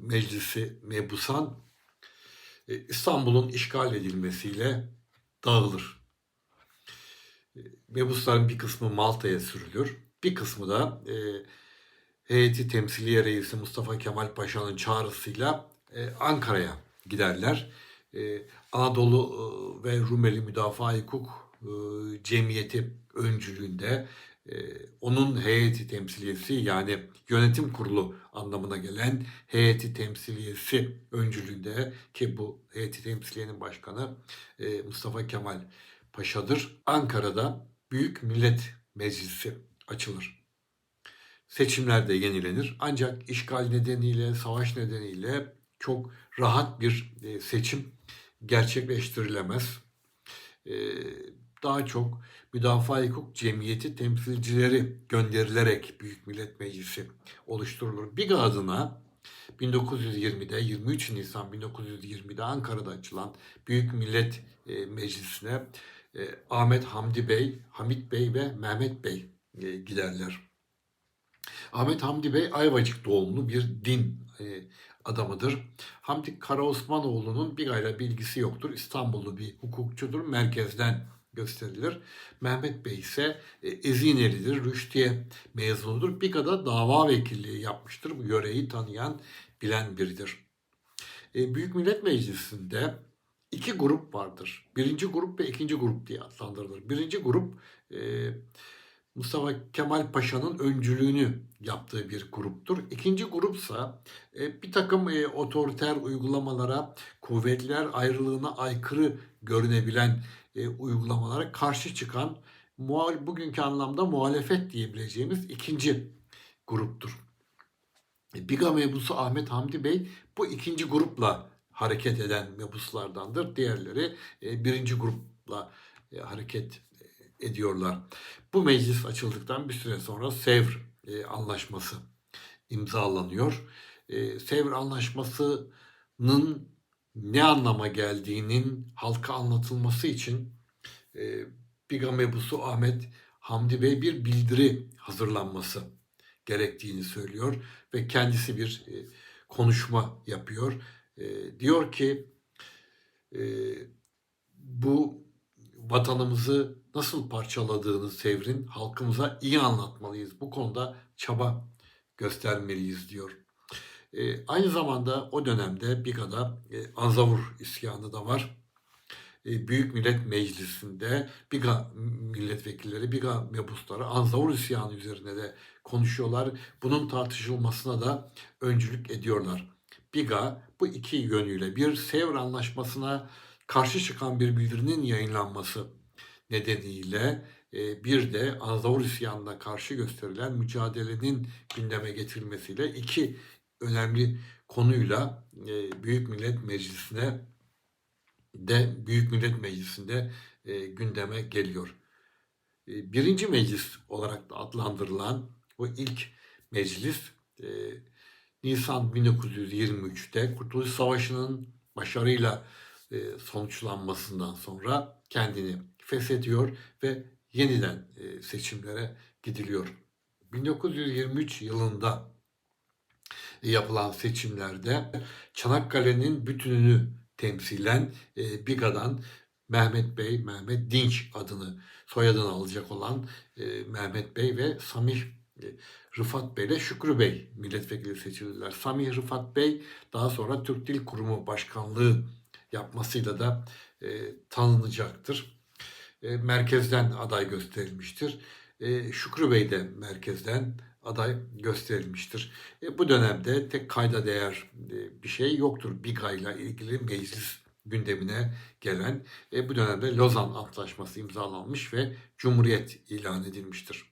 Meclisi Mebusan e, İstanbul'un işgal edilmesiyle dağılır. E, Mebusların bir kısmı Malta'ya sürülür. Bir kısmı da e, heyeti temsiliye reisi Mustafa Kemal Paşa'nın çağrısıyla e, Ankara'ya giderler. E, Anadolu e, ve Rumeli Müdafaa Hukuk e, Cemiyeti öncülüğünde e, onun heyeti temsiliyesi yani yönetim kurulu anlamına gelen heyeti temsiliyesi öncülüğünde ki bu heyeti temsiliyenin başkanı e, Mustafa Kemal Paşa'dır. Ankara'da Büyük Millet Meclisi açılır. Seçimler de yenilenir. Ancak işgal nedeniyle, savaş nedeniyle çok rahat bir e, seçim gerçekleştirilemez. Daha çok Müdafaa Hukuk Cemiyeti temsilcileri gönderilerek Büyük Millet Meclisi oluşturulur. BİGA adına 1920'de 23 Nisan 1920'de Ankara'da açılan Büyük Millet e, Meclisi'ne e, Ahmet Hamdi Bey, Hamit Bey ve Mehmet Bey e, giderler. Ahmet Hamdi Bey Ayvacık doğumlu bir din adamıdır. Hamdi Karaosmanoğlu'nun bir gayra bilgisi yoktur. İstanbullu bir hukukçudur. Merkezden gösterilir. Mehmet Bey ise e, Ezineli'dir. Rüştiye mezunudur. Bir kadar dava vekilliği yapmıştır. Bu yöreyi tanıyan, bilen biridir. E, Büyük Millet Meclisi'nde iki grup vardır. Birinci grup ve ikinci grup diye adlandırılır. Birinci grup e, Mustafa Kemal Paşa'nın öncülüğünü yaptığı bir gruptur. İkinci grupsa e, bir takım e, otoriter uygulamalara, kuvvetler ayrılığına aykırı görünebilen e, uygulamalara karşı çıkan bugünkü anlamda muhalefet diyebileceğimiz ikinci gruptur. E, Biga mebusu Ahmet Hamdi Bey bu ikinci grupla hareket eden mebuslardandır. Diğerleri e, birinci grupla e, hareket ediyorlar. Bu meclis açıldıktan bir süre sonra Sevr Anlaşması imzalanıyor. Sevr Anlaşması'nın ne anlama geldiğinin halka anlatılması için e, Biga Mebusu Ahmet Hamdi Bey bir bildiri hazırlanması gerektiğini söylüyor ve kendisi bir e, konuşma yapıyor. E, diyor ki e, bu vatanımızı nasıl parçaladığını Sevr'in halkımıza iyi anlatmalıyız. Bu konuda çaba göstermeliyiz diyor. E, aynı zamanda o dönemde Biga'da e, Anzavur isyanı da var. E, Büyük Millet Meclisi'nde Biga milletvekilleri, Biga mebusları Anzavur isyanı üzerine de konuşuyorlar. Bunun tartışılmasına da öncülük ediyorlar. Biga bu iki yönüyle bir Sevr Anlaşması'na karşı çıkan bir bildirinin yayınlanması nedeniyle e, bir de Anzavur isyanına karşı gösterilen mücadelenin gündeme getirilmesiyle iki önemli konuyla e, Büyük Millet Meclisi'ne de Büyük Millet Meclisi'nde e, gündeme geliyor. Birinci meclis olarak da adlandırılan o ilk meclis Nisan 1923'te Kurtuluş Savaşı'nın başarıyla e, sonuçlanmasından sonra kendini feshediyor ve yeniden e, seçimlere gidiliyor. 1923 yılında yapılan seçimlerde Çanakkale'nin bütününü temsilen e, BİGA'dan Mehmet Bey, Mehmet Dinç adını soyadını alacak olan Mehmet Bey ve Samih Rıfat Bey ile Şükrü Bey milletvekili seçildiler. Samih Rıfat Bey daha sonra Türk Dil Kurumu Başkanlığı yapmasıyla da e, tanınacaktır. E, merkezden aday gösterilmiştir. E, Şükrü Bey de merkezden aday gösterilmiştir. E, bu dönemde tek kayda değer e, bir şey yoktur. BİGA ile ilgili meclis gündemine gelen e, bu dönemde Lozan Antlaşması imzalanmış ve Cumhuriyet ilan edilmiştir.